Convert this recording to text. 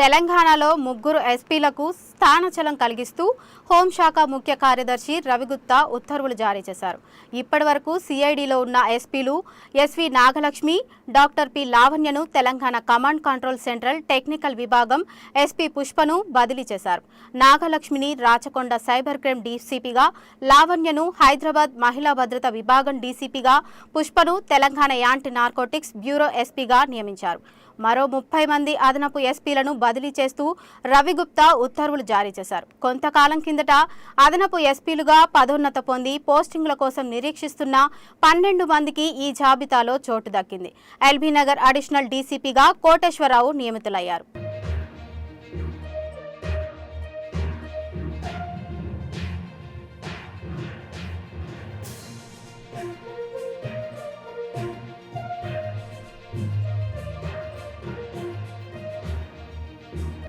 తెలంగాణలో ముగ్గురు ఎస్పీలకు స్థానచలం కలిగిస్తూ హోంశాఖ ముఖ్య కార్యదర్శి రవిగుప్తా ఉత్తర్వులు జారీ చేశారు. ఇప్పటి వరకు సిఐడిలో ఉన్న ఎస్పీలు SV Nagalakshmi doctor P లావణ్యను Telangana command control central technical విభాగం ఎస్పీ పుష్పను బదిలీ చేశారు. నాగలక్ష్మిని రాచకొండ సైబర్ క్రైమ్ డీసీపీగా లావణ్యను హైదరాబాద్ మహిళా భద్రత విభాగం డీసీపీగా పుష్పను తెలంగాణ యాంటీ నార్కోటిక్స్ బ్యూరో ఎస్పీగా నియమించారు. మరో ముప్పై మంది అదనపు ఎస్పీలను బదిలీ చేస్తూ రవిగుప్తా ఉత్తర్వులు జారీ చేశారు. కొంతకాలం కిందట అదనపు ఎస్పీలుగా పదోన్నత పొంది పోస్టింగ్ల కోసం నిరీక్షిస్తున్న పన్నెండు మందికి ఈ జాబితాలో చోటు దక్కింది. ఎల్బీ నగర్ అడిషనల్ డీసీపీగా కోటేశ్వరరావు నియమితులయ్యారు.